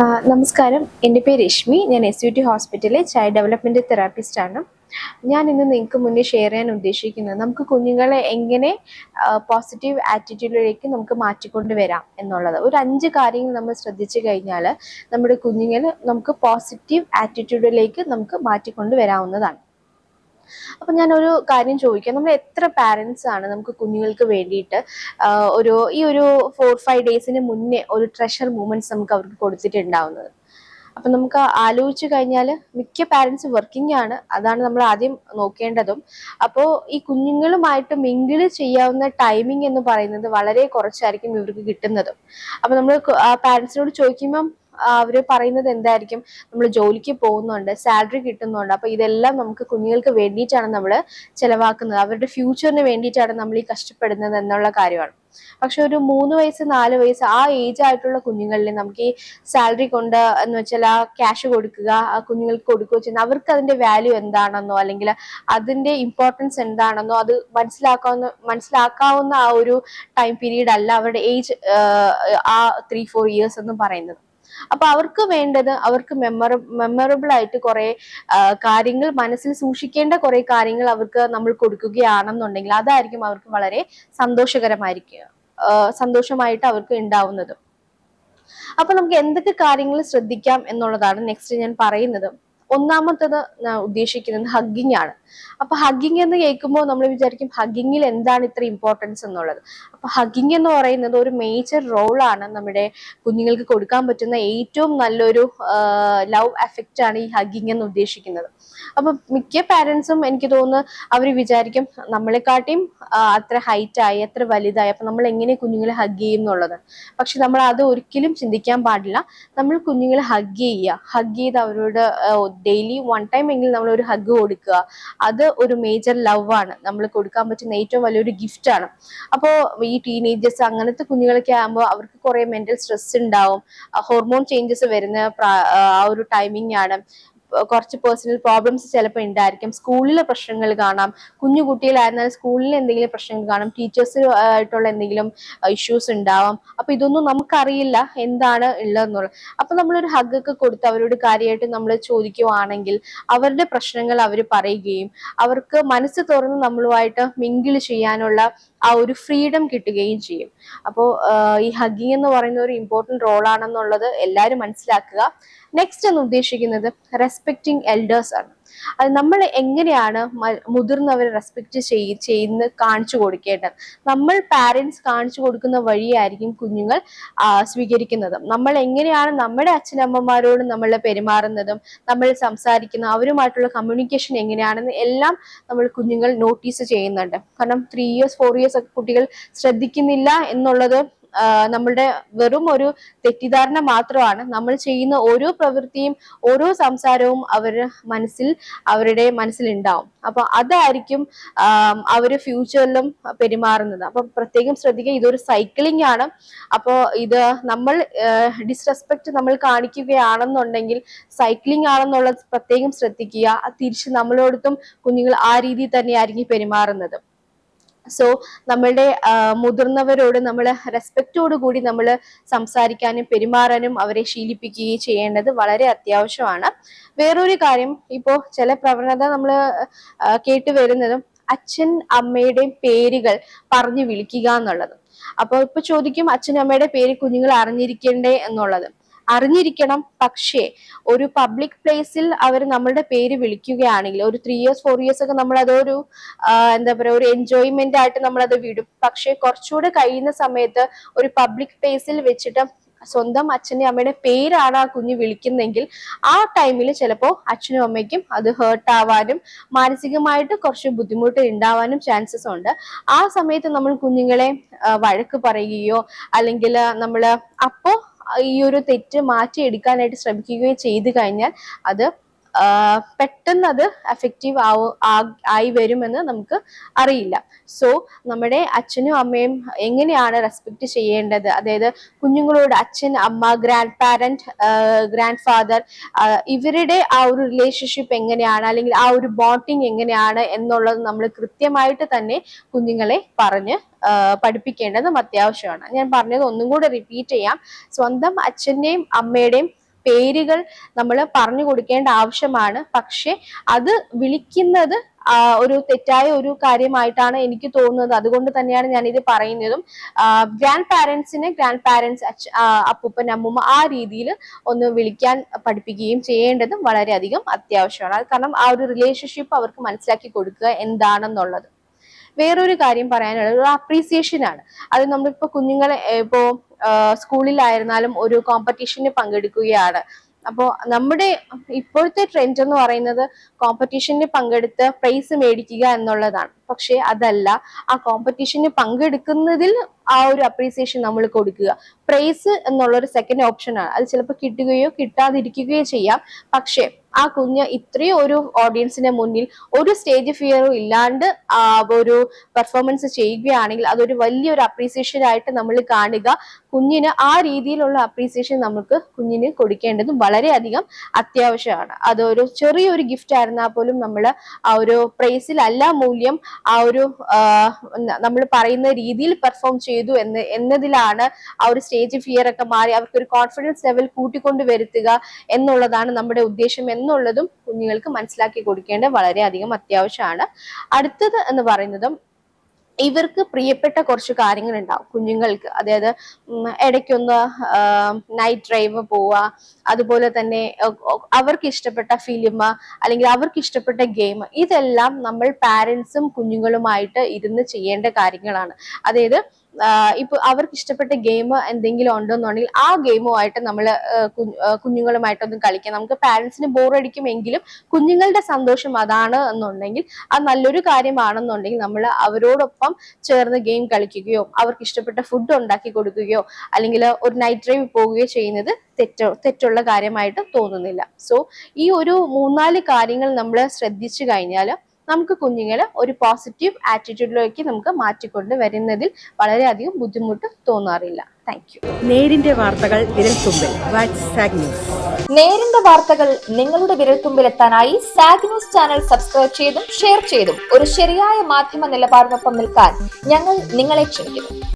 നമസ്കാരം. എന്റെ പേര് രശ്മി. ഞാൻ എസ് യു ടി ഹോസ്പിറ്റലിലെ ചൈൽഡ് ഡെവലപ്മെന്റ് തെറാപ്പിസ്റ്റാണ് ഞാൻ ഇന്ന് നിങ്ങൾക്ക് മുന്നേ ഷെയർ ചെയ്യാൻ ഉദ്ദേശിക്കുന്നത് നമുക്ക് കുഞ്ഞുങ്ങളെ എങ്ങനെ പോസിറ്റീവ് ആറ്റിറ്റ്യൂഡിലേക്ക് നമുക്ക് മാറ്റിക്കൊണ്ട് വരാം എന്നുള്ളത്. ഒരു അഞ്ച് കാര്യങ്ങൾ നമ്മൾ ശ്രദ്ധിച്ചു കഴിഞ്ഞാൽ നമ്മുടെ കുഞ്ഞുങ്ങളെ നമുക്ക് പോസിറ്റീവ് ആറ്റിറ്റ്യൂഡിലേക്ക് നമുക്ക് മാറ്റിക്കൊണ്ട് വരാവുന്നതാണ്. അപ്പൊ ഞാൻ ഒരു കാര്യം ചോദിക്കാം. നമ്മൾ എത്ര പാരന്റ്സ് ആണ് നമുക്ക് കുഞ്ഞുങ്ങൾക്ക് വേണ്ടിയിട്ട് ഒരു ഈ ഒരു ഫോർ ഫൈവ് ഡേയ്സിന് മുന്നേ ഒരു ട്രഷർ മൂമെന്റ്സ് നമുക്ക് അവർക്ക് കൊടുത്തിട്ടുണ്ടാവുന്നത്? അപ്പൊ നമുക്ക് ആലോചിച്ച് കഴിഞ്ഞാൽ മിക്ക പാരന്റ്സ് വർക്കിംഗ് ആണ്. അതാണ് നമ്മൾ ആദ്യം നോക്കേണ്ടതും. അപ്പോൾ ഈ കുഞ്ഞുങ്ങളുമായിട്ട് മിങ്കിൾ ചെയ്യാവുന്ന ടൈമിംഗ് എന്ന് പറയുന്നത് വളരെ കുറച്ചായിരിക്കും ഇവർക്ക് കിട്ടുന്നതും. അപ്പൊ നമ്മൾ പാരൻസിനോട് ചോദിക്കുമ്പം അവർ പറയുന്നത് എന്തായിരിക്കും? നമ്മൾ ജോലിക്ക് പോകുന്നുണ്ട് സാലറി കിട്ടുന്നുണ്ട് അപ്പോൾ ഇതെല്ലാം നമുക്ക് കുഞ്ഞുങ്ങൾക്ക് വേണ്ടിയിട്ടാണ് നമ്മൾ ചിലവാക്കുന്നത്. അവരുടെ ഫ്യൂച്ചറിന് വേണ്ടിയിട്ടാണ് നമ്മൾ ഈ കഷ്ടപ്പെടുന്നത് എന്നുള്ള കാര്യമാണ്. പക്ഷെ ഒരു മൂന്ന് വയസ്സ് നാല് വയസ്സ് ആ ഏജ് ആയിട്ടുള്ള കുഞ്ഞുങ്ങളിൽ നമുക്ക് ഈ സാലറി കൊണ്ട് എന്ന് വെച്ചാൽ ആ ക്യാഷ് കൊടുക്കുക ആ കുഞ്ഞുങ്ങൾക്ക് കൊടുക്കുക ചെയ്യുന്ന അവർക്ക് അതിന്റെ വാല്യൂ എന്താണെന്നോ അല്ലെങ്കിൽ അതിന്റെ ഇമ്പോർട്ടൻസ് എന്താണെന്നോ അത് മനസ്സിലാക്കാവുന്ന മനസ്സിലാക്കാവുന്ന ആ ഒരു ടൈം പീരീഡ് അല്ല അവരുടെ ഏജ് ആ ത്രീ ഫോർ ഇയേഴ്സ് എന്ന് പറയുന്നത്. അപ്പൊ അവർക്ക് വേണ്ടത് അവർക്ക് മെമ്മറ മെമ്മറബിൾ ആയിട്ട് കുറെ കാര്യങ്ങൾ മനസ്സിൽ സൂക്ഷിക്കേണ്ട കുറെ കാര്യങ്ങൾ അവർക്ക് നമ്മൾ കൊടുക്കുകയാണെന്നുണ്ടെങ്കിൽ അതായിരിക്കും അവർക്ക് വളരെ സന്തോഷകരമായിരിക്കുക. സന്തോഷമായിട്ട് അവർക്ക് ഉണ്ടാവുന്നത്. അപ്പൊ നമുക്ക് എന്തൊക്കെ കാര്യങ്ങൾ ശ്രദ്ധിക്കാം എന്നുള്ളതാണ് നെക്സ്റ്റ് ഞാൻ പറയുന്നത്. ഒന്നാമത്തത് ഉദ്ദേശിക്കുന്നത് ഹഗ്ഗിങ് ആണ്. അപ്പൊ ഹഗ്ഗിങ് എന്ന് കേൾക്കുമ്പോൾ നമ്മൾ വിചാരിക്കും ഹഗ്ഗിങ്ങിൽ എന്താണ് ഇത്ര ഇമ്പോർട്ടൻസ് എന്നുള്ളത്. അപ്പൊ ഹഗ്ഗിങ് എന്ന് പറയുന്നത് ഒരു മേജർ റോളാണ് നമ്മുടെ കുഞ്ഞുങ്ങൾക്ക് കൊടുക്കാൻ പറ്റുന്ന ഏറ്റവും നല്ലൊരു ലവ് എഫക്റ്റ് ആണ് ഈ ഹഗ്ഗിങ് എന്ന് ഉദ്ദേശിക്കുന്നത്. അപ്പൊ മിക്ക പാരൻസും എനിക്ക് തോന്നുന്നു അവർ വിചാരിക്കും നമ്മളെക്കാട്ടിയും അത്ര ആയി അത്ര വലുതായി. അപ്പൊ നമ്മൾ എങ്ങനെ കുഞ്ഞുങ്ങളെ ഹഗ് ചെയ്യും എന്നുള്ളത്. പക്ഷെ നമ്മൾ അത് ഒരിക്കലും ചിന്തിക്കാൻ പാടില്ല. നമ്മൾ കുഞ്ഞുങ്ങളെ ഹഗ് ചെയ്യുക. ഹഗ് ചെയ്ത് അവരോട് ഡെയിലി വൺ ടൈം എങ്കിലും നമ്മൾ ഒരു ഹഗ് കൊടുക്കുക. അത് ഒരു മേജർ ലവ് ആണ്. നമ്മൾ കൊടുക്കാൻ പറ്റുന്ന ഏറ്റവും വലിയൊരു ഗിഫ്റ്റ് ആണ്. അപ്പോൾ ഈ ടീനേജേഴ്സ് അങ്ങനത്തെ കുഞ്ഞുങ്ങളൊക്കെ ആകുമ്പോൾ അവർക്ക് കുറേ മെന്റൽ സ്ട്രെസ് ഉണ്ടാവും. ഹോർമോൺ ചേഞ്ചസ് വരുന്ന ആ ഒരു ടൈമിംഗ് ആണ്. കുറച്ച് പേഴ്സണൽ പ്രോബ്ലംസ് ചിലപ്പോൾ ഉണ്ടായിരിക്കും സ്കൂളിലെ പ്രശ്നങ്ങൾ കാണാം. കുഞ്ഞു കുട്ടികളായിരുന്നാൽ സ്കൂളിൽ എന്തെങ്കിലും പ്രശ്നങ്ങൾ കാണും. ടീച്ചേഴ്സ് ആയിട്ടുള്ള എന്തെങ്കിലും ഇഷ്യൂസ് ഉണ്ടാവാം അപ്പൊ ഇതൊന്നും നമുക്കറിയില്ല എന്താണ് ഉള്ളതെന്നുള്ളത് അപ്പൊ നമ്മളൊരു ഹഗ് ഒക്കെ കൊടുത്ത് അവരോട് കാര്യമായിട്ട് നമ്മൾ ചോദിക്കുവാണെങ്കിൽ അവരുടെ പ്രശ്നങ്ങൾ അവർ പറയുകയും അവർക്ക് മനസ്സ് തുറന്ന് നമ്മളുമായിട്ട് മിങ്കിൾ ചെയ്യാനുള്ള ആ ഒരു ഫ്രീഡം കിട്ടുകയും ചെയ്യും. അപ്പോൾ ഈ ഹഗ്ഗിങ് എന്ന് പറയുന്ന ഒരു ഇമ്പോർട്ടന്റ് റോളാണെന്നുള്ളത് എല്ലാവരും മനസ്സിലാക്കുക. നെക്സ്റ്റ് എന്ന് ഉദ്ദേശിക്കുന്നത് റെസ്പെക്ടിങ് എൽഡേഴ്സ് ആണ്. അത് നമ്മൾ എങ്ങനെയാണ് മുതിർന്നവരെ റെസ്പെക്ട് ചെയ് ചെയ്യുന്ന കാണിച്ചു കൊടുക്കേണ്ടത്? നമ്മൾ പാരൻസ് കാണിച്ചു കൊടുക്കുന്ന വഴിയായിരിക്കും കുഞ്ഞുങ്ങൾ സ്വീകരിക്കുന്നത്. നമ്മൾ എങ്ങനെയാണ് നമ്മുടെ അച്ഛനമ്മമാരോട് നമ്മൾ പെരുമാറുന്നതും നമ്മൾ സംസാരിക്കുന്ന അവരുമായിട്ടുള്ള കമ്മ്യൂണിക്കേഷൻ എങ്ങനെയാണെന്ന് എല്ലാം നമ്മൾ കുഞ്ഞുങ്ങൾ നോട്ടീസ് ചെയ്യുന്നുണ്ട്. കാരണം ത്രീ ഇയേഴ്സ് ഫോർ ഇയേഴ്സ് ഒക്കെ കുട്ടികൾ ശ്രദ്ധിക്കുന്നില്ല എന്നുള്ളത് നമ്മളുടെ വെറും ഒരു തെറ്റിദ്ധാരണ മാത്രമാണ് നമ്മൾ ചെയ്യുന്ന ഓരോ പ്രവൃത്തിയും ഓരോ സംസാരവും അവരുടെ മനസ്സിൽ അവരുടെ മനസ്സിലുണ്ടാവും. അപ്പൊ അതായിരിക്കും അവർ ഫ്യൂച്ചറിലും പെരുമാറുന്നത്. അപ്പൊ പ്രത്യേകം ശ്രദ്ധിക്കുക ഇതൊരു സൈക്ലിംഗ് ആണ്. അപ്പോൾ ഇത് നമ്മൾ ഡിസ്റെസ്പെക്ട് നമ്മൾ കാണിക്കുകയാണെന്നുണ്ടെങ്കിൽ സൈക്ലിംഗ് ആണെന്നുള്ളത് പ്രത്യേകം ശ്രദ്ധിക്കുക. തിരിച്ച് നമ്മളോടത്തും കുഞ്ഞുങ്ങൾ ആ രീതിയിൽ തന്നെയായിരിക്കും പെരുമാറുന്നത്. സോ നമ്മളുടെ മുതിർന്നവരോട് നമ്മൾ റെസ്പെക്റ്റോട് കൂടി നമ്മൾ സംസാരിക്കാനും പെരുമാറാനും അവരെ ശീലിപ്പിക്കുകയും ചെയ്യേണ്ടത് വളരെ അത്യാവശ്യമാണ്. വേറൊരു കാര്യം ഇപ്പോൾ ചില പ്രവണത നമ്മൾ കേട്ട് വരുന്നതും അച്ഛൻ അമ്മയുടെയും പേരുകൾ പറഞ്ഞു വിളിക്കുക എന്നുള്ളത്. അപ്പോൾ ഇപ്പൊ ചോദിക്കും അച്ഛൻ അമ്മയുടെ പേര് കുഞ്ഞുങ്ങൾ അറിഞ്ഞിരിക്കണ്ടേ എന്നുള്ളത്. അറിഞ്ഞിരിക്കണം. പക്ഷേ ഒരു പബ്ലിക് പ്ലേസിൽ അവർ നമ്മളുടെ പേര് വിളിക്കുകയാണെങ്കിൽ ഒരു ത്രീ ഇയേഴ്സ് ഫോർ ഇയേഴ്സ് ഒക്കെ നമ്മൾ അതൊരു എന്താ പറയുക ഒരു എൻജോയ്മെന്റ് ആയിട്ട് നമ്മൾ അത് വിടും. പക്ഷേ കുറച്ചുകൂടെ കഴിയുന്ന സമയത്ത് ഒരു പബ്ലിക് പ്ലേസിൽ വെച്ചിട്ട് സ്വന്തം അച്ഛന്റെ അമ്മയുടെ പേരാണ് ആ കുഞ്ഞ് വിളിക്കുന്നതെങ്കിൽ ആ ടൈമിൽ ചിലപ്പോൾ അച്ഛനും അമ്മയ്ക്കും അത് ഹേർട്ട് ആവാനും മാനസികമായിട്ട് കുറച്ച് ബുദ്ധിമുട്ട് ഉണ്ടാവാനും ചാൻസസ് ഉണ്ട്. ആ സമയത്ത് നമ്മൾ കുഞ്ഞുങ്ങളെ വഴക്ക് പറയുകയോ അല്ലെങ്കിൽ നമ്മൾ അപ്പോൾ ഈ ഒരു തെറ്റ് മാറ്റിയെടുക്കാനായിട്ട് ശ്രമിക്കുകയോ ചെയ്തു കഴിഞ്ഞാൽ അത് പെട്ടെന്ന് അത് എഫക്റ്റീവ് ആവോ ആയി വരുമെന്ന് നമുക്ക് അറിയില്ല. സോ നമ്മുടെ അച്ഛനും അമ്മയും എങ്ങനെയാണ് റെസ്പെക്ട് ചെയ്യേണ്ടത്? അതായത് കുഞ്ഞുങ്ങളോട് അച്ഛൻ അമ്മ ഗ്രാൻഡ് പാരന്റ് ഗ്രാൻഡ് ഫാദർ ഇവരുടെ ആ ഒരു റിലേഷൻഷിപ്പ് എങ്ങനെയാണ്? അല്ലെങ്കിൽ ആ ഒരു ബോണ്ടിങ് എങ്ങനെയാണ് എന്നുള്ളത് നമ്മൾ കൃത്യമായിട്ട് തന്നെ കുഞ്ഞുങ്ങളെ പറഞ്ഞ് പഠിപ്പിക്കേണ്ടതും അത്യാവശ്യമാണ്. ഞാൻ പറഞ്ഞത് ഒന്നും കൂടെ റിപ്പീറ്റ് ചെയ്യാം. സ്വന്തം അച്ഛന്റെയും അമ്മയുടെയും പേരുകൾ നമ്മൾ പറഞ്ഞു കൊടുക്കേണ്ട ആവശ്യമാണ്. പക്ഷെ അത് വിളിക്കുന്നത് ഒരു തെറ്റായ ഒരു കാര്യമായിട്ടാണ് എനിക്ക് തോന്നുന്നത്. അതുകൊണ്ട് തന്നെയാണ് ഞാൻ ഇത് പറയുന്നതും ഗ്രാൻഡ് പാരൻസിനെ ഗ്രാൻഡ് പാരന്റ്സ് അപ്പൂപ്പൻ അമ്മൂമ്മ ആ രീതിയിൽ ഒന്ന് വിളിക്കാൻ പഠിപ്പിക്കുകയും ചെയ്യേണ്ടതും വളരെയധികം അത്യാവശ്യമാണ്. അത് കാരണം ആ ഒരു റിലേഷൻഷിപ്പ് അവർക്ക് മനസ്സിലാക്കി കൊടുക്കുക എന്താണെന്നുള്ളത്. വേറൊരു കാര്യം പറയാനുള്ളത് ഒരു അപ്രീസിയേഷൻ ആണ്. അത് നമ്മളിപ്പോ കുഞ്ഞുങ്ങളെ ഇപ്പോ സ്കൂളിലായിരുന്നാലും ഒരു കോമ്പറ്റീഷന് പങ്കെടുക്കുകയാണ്. അപ്പോൾ നമ്മുടെ ഇപ്പോഴത്തെ ട്രെൻഡ് എന്ന് പറയുന്നത് കോമ്പറ്റീഷന് പങ്കെടുത്ത് പ്രൈസ് മേടിക്കുക എന്നുള്ളതാണ്. പക്ഷെ അതല്ല ആ കോമ്പറ്റീഷന് പങ്കെടുക്കുന്നതിൽ ആ ഒരു അപ്രീസിയേഷൻ നമ്മൾ കൊടുക്കുക. പ്രൈസ് എന്നുള്ള ഒരു സെക്കൻഡ് ഓപ്ഷനാണ് അത് ചിലപ്പോൾ കിട്ടുകയോ കിട്ടാതിരിക്കുകയോ ചെയ്യാം. പക്ഷെ ആ കുഞ്ഞ് ഇത്രയും ഒരു ഓഡിയൻസിന്റെ മുന്നിൽ ഒരു സ്റ്റേജ് ഫിയറും ഇല്ലാണ്ട് ഒരു പെർഫോമൻസ് ചെയ്യുകയാണെങ്കിൽ അതൊരു വലിയൊരു അപ്രീസിയേഷൻ ആയിട്ട് നമ്മൾ കാണുക. കുഞ്ഞിന് ആ രീതിയിലുള്ള അപ്രീസിയേഷൻ നമുക്ക് കുഞ്ഞിന് കൊടുക്കേണ്ടതും വളരെയധികം അത്യാവശ്യമാണ്. അതൊരു ചെറിയൊരു ഗിഫ്റ്റ് ആയിരുന്നാൽ പോലും നമ്മൾ ആ ഒരു പ്രൈസിലല്ല മൂല്യം ആ ഒരു നമ്മൾ പറയുന്ന രീതിയിൽ പെർഫോം ചെയ്തു എന്ന് എന്നതിലാണ് ആ ഒരു സ്റ്റേജ് ഫിയർ ഒക്കെ മാറി. അവർക്കൊരു കോൺഫിഡൻസ് ലെവൽ കൂട്ടിക്കൊണ്ട് വരുത്തുക എന്നുള്ളതാണ് നമ്മുടെ ഉദ്ദേശം. എന്നുള്ളതും കുഞ്ഞുങ്ങൾക്ക് മനസ്സിലാക്കി കൊടുക്കേണ്ടത് വളരെയധികം അത്യാവശ്യമാണ്. അടുത്തത് എന്ന് പറയുന്നതും ഇവർക്ക് പ്രിയപ്പെട്ട കുറച്ച് കാര്യങ്ങൾ ഉണ്ടാവും കുഞ്ഞുങ്ങൾക്ക്. അതായത് ഇടയ്ക്കൊന്ന് നൈറ്റ് ഡ്രൈവ് പോവുക അതുപോലെ തന്നെ അവർക്ക് ഇഷ്ടപ്പെട്ട ഫിലിം അല്ലെങ്കിൽ അവർക്ക് ഇഷ്ടപ്പെട്ട ഗെയിം ഇതെല്ലാം നമ്മൾ പാരൻസും കുഞ്ഞുങ്ങളുമായിട്ട് ഇരുന്ന് ചെയ്യേണ്ട കാര്യങ്ങളാണ്. അതായത് ഇപ്പൊ അവർക്ക് ഇഷ്ടപ്പെട്ട ഗെയിം എന്തെങ്കിലും ഉണ്ടെന്നുണ്ടെങ്കിൽ ആ ഗെയിമുമായിട്ട് നമ്മൾ കുഞ്ഞുങ്ങളുമായിട്ടൊന്നും കളിക്കാം. നമുക്ക് പാരന്റ്സിന് ബോറടിക്കുമെങ്കിലും കുഞ്ഞുങ്ങളുടെ സന്തോഷം അതാണ് എന്നുണ്ടെങ്കിൽ അത് നല്ലൊരു കാര്യമാണെന്നുണ്ടെങ്കിൽ നമ്മൾ അവരോടൊപ്പം ചേർന്ന് ഗെയിം കളിക്കുകയോ അവർക്ക് ഇഷ്ടപ്പെട്ട ഫുഡ് ഉണ്ടാക്കി കൊടുക്കുകയോ അല്ലെങ്കിൽ ഒരു നൈറ്റ് ഡ്രൈവ് പോവുകയോ ചെയ്യുന്നത് തെറ്റോ തെറ്റുള്ള കാര്യമായിട്ട് തോന്നുന്നില്ല. സോ ഈ ഒരു മൂന്നാൽ കാര്യങ്ങൾ നമ്മൾ ശ്രദ്ധിച്ചു കഴിഞ്ഞാൽ നമുക്ക് കുഞ്ഞുങ്ങളെ ഒരു പോസിറ്റീവ് ആറ്റിറ്റ്യൂഡിലേക്ക് നമുക്ക് മാറ്റിക്കൊണ്ട് വരുന്നതിൽ വളരെയധികം ബുദ്ധിമുട്ട് തോന്നാറില്ല. താങ്ക് യു നേരിന്റെ വാർത്തകൾ വിരൽത്തുമ്പിൽ. നേരിന്റെ വാർത്തകൾ നിങ്ങളുടെ വിരൽത്തുമ്പിൽ എത്താനായി സാഗ് ന്യൂസ് ചാനൽ സബ്സ്ക്രൈബ് ചെയ്തും ഷെയർ ചെയ്തും. ഒരു ശരിയായ മാധ്യമ നിലപാടിനൊപ്പം നിൽക്കാൻ ഞങ്ങൾ നിങ്ങളെ ക്ഷണിക്കുന്നു.